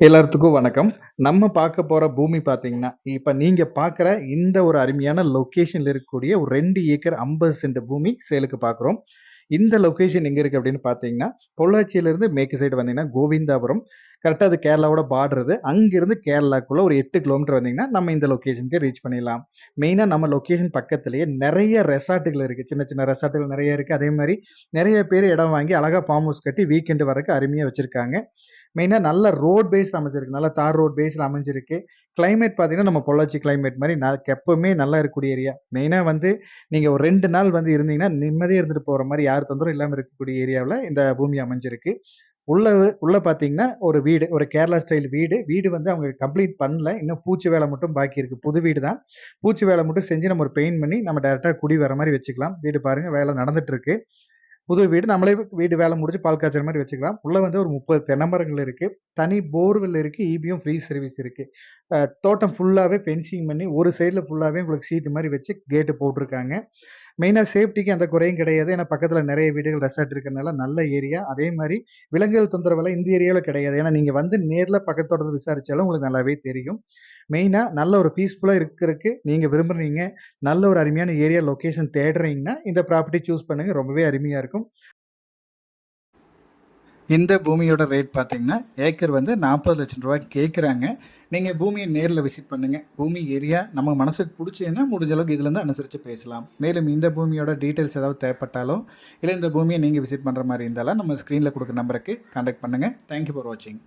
எல்லாத்துக்கும் வணக்கம். நம்ம பார்க்க போற பூமி பார்த்தீங்கன்னா, இப்ப நீங்க பார்க்குற இந்த ஒரு அருமையான லொக்கேஷன்ல இருக்கக்கூடிய ஒரு ரெண்டு ஏக்கர் 50 சென்ட் பூமி சேலுக்கு பார்க்குறோம். இந்த லொக்கேஷன் எங்க இருக்கு அப்படின்னு பார்த்தீங்கன்னா, பொள்ளாச்சியிலிருந்து மேற்கு சைடு வந்தீங்கன்னா, கோவிந்தாபுரம். கரெக்டாக அது கேரளாவோட பாடுறது அங்கிருந்து கேரளாக்குள்ள ஒரு எட்டு கிலோமீட்டர் வந்தீங்கன்னா, நம்ம இந்த லொக்கேஷனுக்கு ரீச் பண்ணிடலாம். மெயினா நம்ம லொக்கேஷன் பக்கத்திலேயே நிறைய ரெசார்ட்டுகள் இருக்கு. சின்ன சின்ன ரெசார்ட்டுகள் நிறைய இருக்கு. அதே மாதிரி நிறைய பேர் இடம் வாங்கி அழகா ஃபார்ம் ஹவுஸ் கட்டி வீக்கெண்டு வரக்கு அருமையா வச்சிருக்காங்க. மெயினாக நல்ல ரோட் பேஸ் அமைஞ்சிருக்கு. நல்ல தார் ரோட் பேஸில் அமைஞ்சிருக்கு. கிளைமேட் பார்த்தீங்கன்னா, நம்ம பொள்ளாச்சி கிளைமேட் மாதிரி நான் எப்பவுமே நல்லா இருக்கக்கூடிய ஏரியா. மெயினாக வந்து நீங்கள் ஒரு ரெண்டு நாள் வந்து இருந்தீங்கன்னா, நிம்மதியாக இருந்துட்டு போகிற மாதிரி யார் தொந்தரவும் இல்லாமல் இருக்கக்கூடிய ஏரியாவில் இந்த பூமி அமைஞ்சிருக்கு. உள்ள உள்ள பார்த்தீங்கன்னா, ஒரு வீடு, ஒரு கேரளா ஸ்டைல் வீடு. வீடு வந்து அவங்க கம்ப்ளீட் பண்ணல. இன்னும் பூச்சி வேலை மட்டும் பாக்கி இருக்கு. புது வீடு தான். பூச்சி வேலை மட்டும் செஞ்சு நம்ம ஒரு பெயிண்ட் பண்ணி நம்ம டேரெக்டாக குடி வர மாதிரி வச்சுக்கலாம். வீடு பாருங்க வேலை நடந்துட்டு இருக்கு. புது வீடு நம்மளே வீடு வேலை முடிச்சு பால் காய்ச்சற மாதிரி வச்சுக்கலாம். உள்ளே வந்து ஒரு 30 தென்னை மரங்கள் தனி போர்வெல் இருக்குது ஈபியும் ஃப்ரீ சர்வீஸ் இருக்குது தோட்டம் ஃபுல்லாகவே ஃபென்சிங் பண்ணி ஒரு சைடில் ஃபுல்லாகவே உங்களுக்கு சீட்டு மாதிரி வச்சு கேட்டு போட்டிருக்காங்க. மெயினாக சேஃப்டிக்கு அந்த குறையும் கிடையாது. ஏன்னா பக்கத்தில் நிறைய வீடுகள், ரெசார்ட் இருக்கிறதுனால நல்ல ஏரியா. அதே மாதிரி விலங்குகள் தொந்தரவெல்லாம் இந்த ஏரியாவில் கிடையாது. ஏன்னா நீங்கள் வந்து நேரில் பக்கத்தோட விசாரித்தாலும் உங்களுக்கு நல்லாவே தெரியும். மெயினாக நல்ல ஒரு பீஸ்ஃபுல்லாக இருக்கிறதுக்கு நீங்கள் விரும்புகிறீங்க நல்ல ஒரு அருமையான ஏரியா லொக்கேஷன் தேடுறீங்கன்னா, இந்த ப்ராப்பர்ட்டி சூஸ் பண்ணுங்க. ரொம்பவே அருமையாக இருக்கும். இந்த பூமியோட ரேட் பார்த்தீங்கன்னா, ஏக்கர் வந்து நாற்பது லட்சம் ரூபாய் கேட்குறாங்க. நீங்கள் பூமியை நேரில் விசிட் பண்ணுங்கள் பூமி ஏரியா நம்ம மனசுக்கு பிடிச்சதுன்னா முடிஞ்ச அளவுக்கு இதுலேருந்து அனுசரித்து பேசலாம். மேலும் இந்த பூமியோட டீட்டெயில்ஸ் ஏதாவது தேவைப்பட்டாலோ, இல்லை இந்த பூமியை நீங்கள் விசிட் பண்ணுற மாதிரி இருந்தாலும், நம்ம ஸ்க்ரீனில் கொடுக்குற நம்பருக்கு கான்டாக்ட் பண்ணுங்கள் தேங்க் யூ ஃபார் வாட்சிங்.